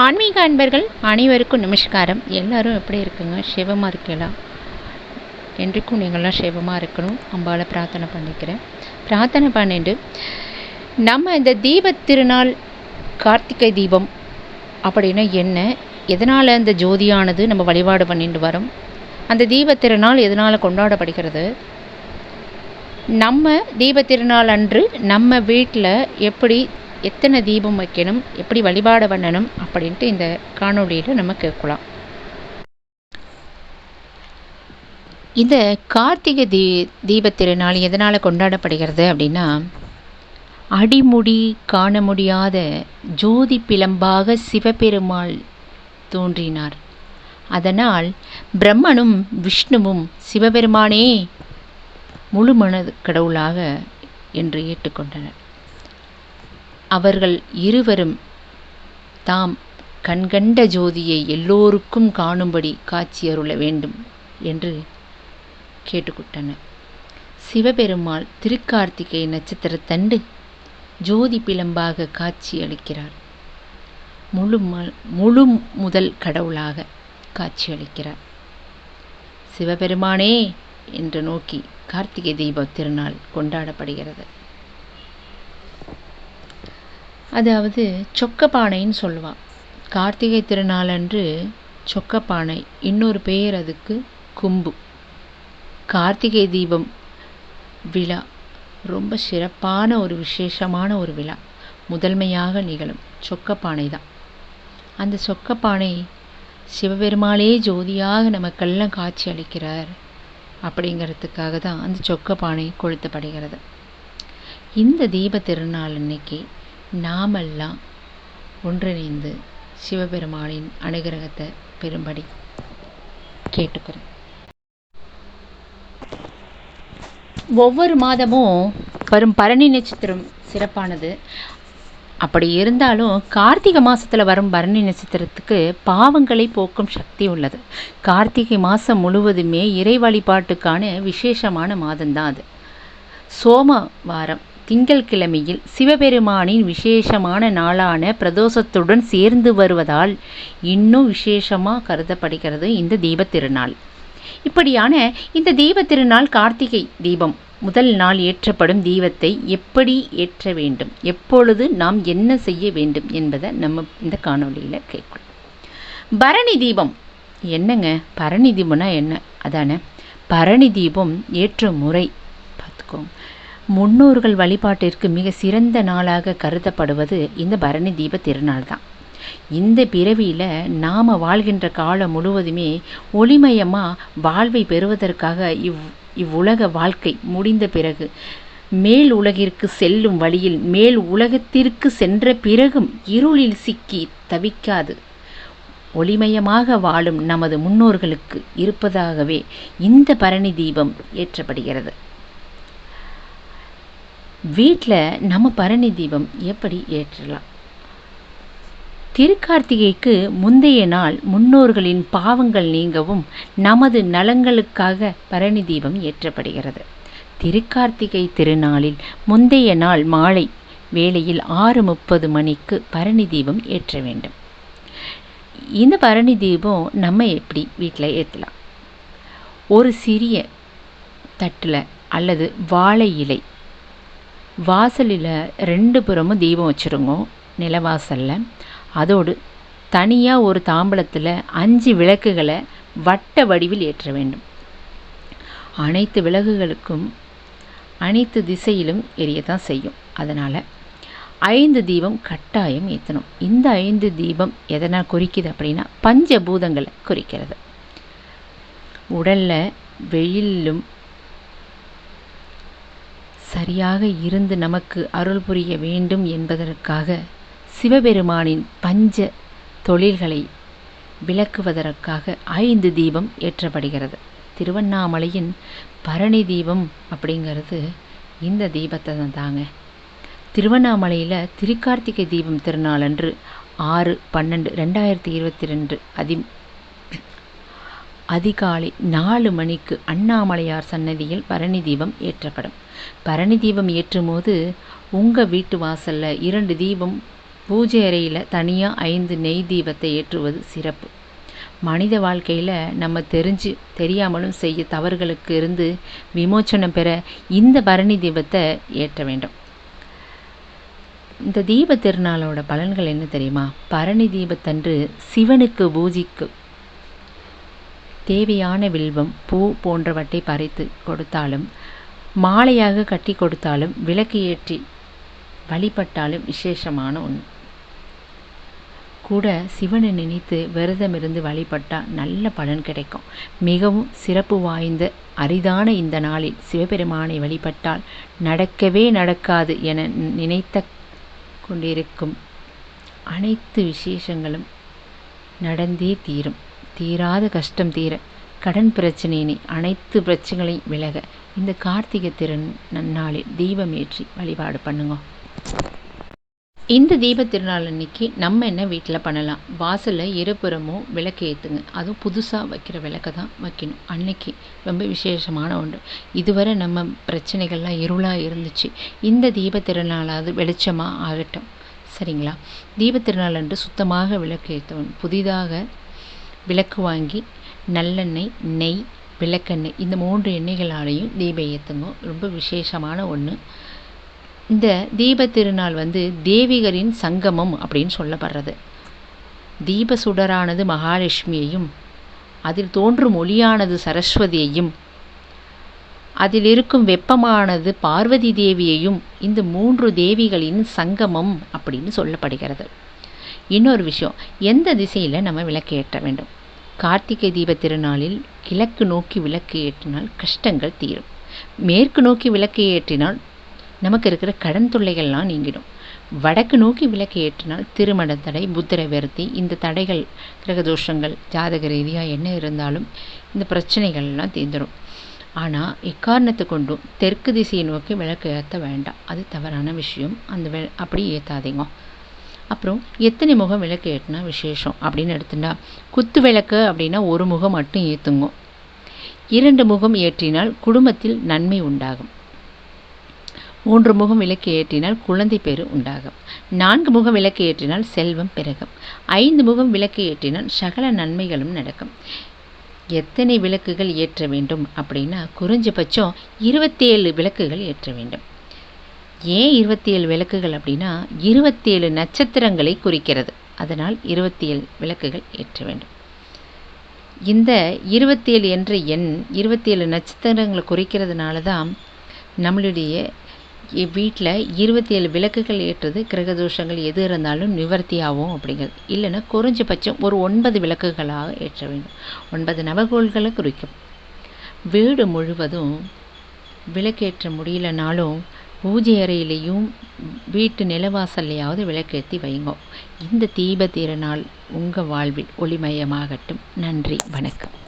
ஆன்மீக அன்பர்கள் அனைவருக்கும் நமஸ்காரம். எல்லாரும் எப்படி இருக்குங்க? சிவமாக இருக்கலாம் என்றைக்கும் நீங்களாம் சிவமாக இருக்கணும். அம்பாவை பிரார்த்தனை பண்ணிக்கிறேன். பிரார்த்தனை பண்ணிட்டு நம்ம இந்த தீப திருநாள் கார்த்திகை தீபம் அப்படின்னா என்ன? எதனால் அந்த ஜோதியானது நம்ம வழிபாடு பண்ணிட்டு வரோம்? அந்த தீப திருநாள் எதனால் கொண்டாடப்படுகிறது? நம்ம தீப திருநாள் அன்று நம்ம வீட்டில் எப்படி எத்தனை தீபம் வைக்கணும் எப்படி வழிபாடு பண்ணணும் அப்படின்ட்டு இந்த காணொலியில் நம்ம கேட்கலாம். இந்த கார்த்திகை தீ தீபத் திருநாள் எதனால் கொண்டாடப்படுகிறது அப்படின்னா அடிமுடி காண முடியாத ஜோதி பிளம்பாக சிவபெருமாள் தோன்றினார். அதனால் பிரம்மனும் விஷ்ணுவும் சிவபெருமானே முழு மனது கடவுளாக என்று ஏற்றுக்கொண்டனர். அவர்கள் இருவரும் தாம் கண்கண்ட ஜோதியை எல்லோருக்கும் காணும்படி காட்சி அருள வேண்டும் என்று கேட்டுக்கொண்டனர். சிவபெருமாள் திருக்கார்த்திகை நட்சத்திரத்தண்டு ஜோதி பிளம்பாக காட்சி அளிக்கிறார். முழு முழு முதல் கடவுளாக காட்சி அளிக்கிறார். சிவபெருமானே என்று நோக்கி கார்த்திகை தீப திருநாள் கொண்டாடப்படுகிறது. அதாவது சொக்கப்பானைன்னு சொல்லுவாள் கார்த்திகை திருநாள் அன்று சொக்கப்பானை இன்னொரு பெயர் அதுக்கு கும்பு. கார்த்திகை தீபம் விழா ரொம்ப சிறப்பான ஒரு விசேஷமான ஒரு விழா முதன்மையாக நிகழும். சொக்கப்பானை தான். அந்த சொக்கப்பானை சிவபெருமாளே ஜோதியாக நமக்கெல்லாம் காட்சி அளிக்கிறார் அப்படிங்கிறதுக்காக தான் அந்த சொக்கப்பானை கொளுத்தப்படுகிறது. இந்த தீப திருநாள் அன்னைக்கு நாமெல்லாம் ஒன்றிணைந்து சிவபெருமானின் அனுகிரகத்தை பெறும்படி கேட்டுக்கிறேன் ஒவ்வொரு மாதமும் வரும் பரணி நட்சத்திரம் சிறப்பானது. அப்படி இருந்தாலும் கார்த்திகை மாதத்தில் வரும் பரணி நட்சத்திரத்துக்கு பாவங்களை போக்கும் சக்தி உள்ளது. கார்த்திகை மாதம் முழுவதுமே இறை வழிபாட்டுக்கான விசேஷமான மாதம்தான் அது. சோமவாரம் திங்கள்கிழமையில் சிவபெருமானின் விசேஷமான நாளான பிரதோஷத்துடன் சேர்ந்து வருவதால் இன்னும் விசேஷமாக கருதப்படுகிறது இந்த தீப திருநாள் இப்படியான இந்த தீப திருநாள் கார்த்திகை தீபம் முதல் நாள் ஏற்றப்படும் தீபத்தை எப்படி ஏற்ற வேண்டும்? எப்பொழுது நாம் என்ன செய்ய வேண்டும் என்பதை நம்ம இந்த காணொலியில் கேட்கணும். பரணி தீபம் என்னங்க? பரணி தீபம்னா என்ன? அதானே? பரணி தீபம் ஏற்ற முறை பார்த்துக்கோங்க. முன்னோர்கள் வழிபாட்டிற்கு மிக சிறந்த நாளாக கருதப்படுவது இந்த பரணி தீப திருநாள் தான். இந்த பிறவியில் நாம் வாழ்கின்ற காலம் முழுவதுமே ஒளிமயமாக வாழ்வை பெறுவதற்காக இவ் இவ்வுலக வாழ்க்கை முடிந்த பிறகு மேல் உலகிற்கு செல்லும் வழியில் மேல் உலகத்திற்கு சென்ற பிறகும் இருளில் சிக்கி தவிக்காது. ஒளிமயமாக வாழும் நமது முன்னோர்களுக்கு இருப்பதாகவே இந்த பரணி தீபம் ஏற்றப்படுகிறது. வீட்டில் நம்ம பரணி தீபம் எப்படி ஏற்றலாம்? திருக்கார்த்திகைக்கு முந்தைய நாள் முன்னோர்களின் பாவங்கள் நீங்கவும் நமது நலங்களுக்காக பரணி தீபம் ஏற்றப்படுகிறது. திருக்கார்த்திகை திருநாளில் முந்தைய நாள் மாலை வேளையில் ஆறு முப்பது மணிக்கு பரணி தீபம் ஏற்ற வேண்டும். இந்த பரணி தீபம் நம்ம எப்படி வீட்டில் ஏற்றலாம் ஒரு சிறிய தட்டில் அல்லது வாழை இலை வாசலில் ரெண்டு புறமும் தீபம் வச்சுருங்கோ நிலவாசலில். அதோடு தனியாக ஒரு தாம்பலத்தில் அஞ்சு விளக்குகளை வட்ட வடிவில் ஏற்ற வேண்டும். அனைத்து விளக்குகளுக்கும் அனைத்து திசையிலும் எரியத்தான் செய்யும். அதனால் ஐந்து தீபம் கட்டாயம் ஏற்றணும் இந்த ஐந்து தீபம் எதனால் குறிக்குது அப்படின்னா பஞ்சபூதங்களை குறிக்கிறது. உடலில் வெயிலும் சரியாக இருந்து நமக்கு அருள் புரிய வேண்டும் என்பதற்காக சிவபெருமானின் பஞ்ச தொழில்களை விளக்குவதற்காக ஐந்து தீபம் ஏற்றப்படுகிறது. திருவண்ணாமலையின் பரணி தீபம் அப்படிங்கிறது இந்த தீபத்தை தான் தாங்க. திருவண்ணாமலையில் திருக்கார்த்திகை தீபம் திருநாளன்று ஆறு பன்னெண்டு ரெண்டாயிரத்தி இருபத்தி ரெண்டு அதி அதிகாலை நாலு மணிக்கு அண்ணாமலையார் சன்னதியில் பரணி தீபம் ஏற்றப்படும். பரணி தீபம் ஏற்றும் போது உங்கள் வீட்டு வாசலில் இரண்டு தீபம் பூஜை அறையில் தனியாக ஐந்து நெய் தீபத்தை ஏற்றுவது சிறப்பு. மனித வாழ்க்கையில் நம்ம தெரிஞ்சு தெரியாமலும் செய்ய தவறுகளுக்கு இருந்து விமோச்சனம் பெற இந்த பரணி தீபத்தை ஏற்ற வேண்டும். இந்த தீப திருநாளோட பலன்கள் என்ன தெரியுமா? பரணி தீபத்தன்று சிவனுக்கு பூஜிக்கு தேவையான வில்வம் பூ போன்றவற்றை பறித்து கொடுத்தாலும் மாலையாக கட்டி கொடுத்தாலும் விளக்கு ஏற்றி வழிபட்டாலும் விசேஷமான ஒன்று. கூட சிவனை நினைத்து விரதம் இருந்து வழிபட்டால் நல்ல பலன் கிடைக்கும். மிகவும் சிறப்பு வாய்ந்த அரிதான இந்த நாளில் சிவபெருமானை வழிபட்டால் நடக்கவே நடக்காது என நினைத்த கொண்டிருக்கும் அனைத்து விசேஷங்களும் நடந்தே தீரும். தீராத கஷ்டம் தீர கடன் பிரச்சனையினை அனைத்து பிரச்சனைகளையும் விலக இந்த கார்த்திகை திறன் நன்னாளில் தீபம் ஏற்றி வழிபாடு பண்ணுங்க. இந்த தீப திருநாள் அன்னைக்கு நம்ம என்ன வீட்டில் பண்ணலாம்? வாசலில் இருபுறமும் விளக்கு ஏற்றுங்க அதுவும் புதுசாக வைக்கிற விளக்கை தான் வைக்கணும். அன்னைக்கு ரொம்ப விசேஷமான ஒன்று. இதுவரை நம்ம பிரச்சனைகள்லாம் இருளாக இருந்துச்சு. இந்த தீப திருநாளாவது வெளிச்சமாக ஆகட்டும். சரிங்களா? தீப திருநாள் அன்று சுத்தமாக விளக்கு ஏற்றணும் புதிதாக விளக்கு வாங்கி நல்லெண்ணெய் நெய் விளக்கெண்ணெய் இந்த மூன்று எண்ணெய்களாலையும் தீபம் ஏற்றுங்க ரொம்ப விசேஷமான ஒன்று இந்த தீப திருநாள் வந்து தேவிகரின் சங்கமம் அப்படின்னு சொல்லப்படுறது. தீப சுடரானது மகாலட்சுமியையும் அதில் தோன்றும் ஒளியானது சரஸ்வதியையும் அதில் இருக்கும் வெப்பமானது பார்வதி தேவியையும் இந்த மூன்று தேவிகளின் சங்கமம் அப்படின்னு சொல்லப்படுகிறது. இன்னொரு விஷயம் எந்த திசையில் நம்ம விளக்கு ஏற்ற வேண்டும்? கார்த்திகை தீப திருநாளில் கிழக்கு நோக்கி விளக்கு ஏற்றினால் கஷ்டங்கள் தீரும். மேற்கு நோக்கி விளக்கு ஏற்றினால் நமக்கு இருக்கிற கடன் தொல்லைகள்லாம் நீங்கிடும். வடக்கு நோக்கி விளக்கு ஏற்றினால் திருமண தடை புத்திர விரத்தி இந்த தடைகள் கிரகதோஷங்கள் ஜாதக ரீதியாக என்ன இருந்தாலும் இந்த பிரச்சனைகள்லாம் தீர்ந்துடும் ஆனால் எக்காரணத்தை கொண்டும் தெற்கு திசையை நோக்கி விளக்கு ஏற்ற வேண்டாம். அது தவறான விஷயம். அந்த வெ அப்படி ஏற்றாதீங்க அப்புறம் எத்தனை முகம் விளக்கு ஏற்றினா விசேஷம் அப்படின்னு எடுத்துட்டா குத்து விளக்கு அப்படின்னா ஒரு முகம் மட்டும் ஏற்றுங்க இரண்டு முகம் ஏற்றினால் குடும்பத்தில் நன்மை உண்டாகும். மூன்று முகம் விளக்கு ஏற்றினால் குழந்தை பேரு உண்டாகும். நான்கு முகம் விளக்கு ஏற்றினால் செல்வம் பெருகும். ஐந்து முகம் விளக்கு ஏற்றினால் சகல நன்மைகளும் நடக்கும். எத்தனை விளக்குகள் ஏற்ற வேண்டும் அப்படின்னா குறைஞ்சபட்சம் இருபத்தேழு விளக்குகள் ஏற்ற வேண்டும். ஏன் இருபத்தி ஏழு விளக்குகள் அப்படின்னா இருபத்தேழு நட்சத்திரங்களை குறிக்கிறது. அதனால் இருபத்தி ஏழு விளக்குகள் ஏற்ற வேண்டும். இந்த இருபத்தேழு என்ற எண் இருபத்தேழு நட்சத்திரங்களை குறிக்கிறதுனால தான் நம்மளுடைய வீட்டில் இருபத்தி ஏழு விளக்குகள் ஏற்றுறது கிரகதோஷங்கள் எது இருந்தாலும் நிவர்த்தி ஆகும் அப்படிங்கிறது. இல்லைன்னா குறைஞ்சபட்சம் ஒரு ஒன்பது விளக்குகளாக ஏற்ற வேண்டும். ஒன்பது நவகோள்களை குறிக்கும். வீடு முழுவதும் விளக்கேற்ற முடியலனாலும் பூஜை அறையிலையும் வீட்டு நிலவாசல்லையாவது விளக்கேற்றி வைங்க. இந்த தீப திருநாள் உங்கள் வாழ்வில் ஒளிமயமாகட்டும். நன்றி. வணக்கம்.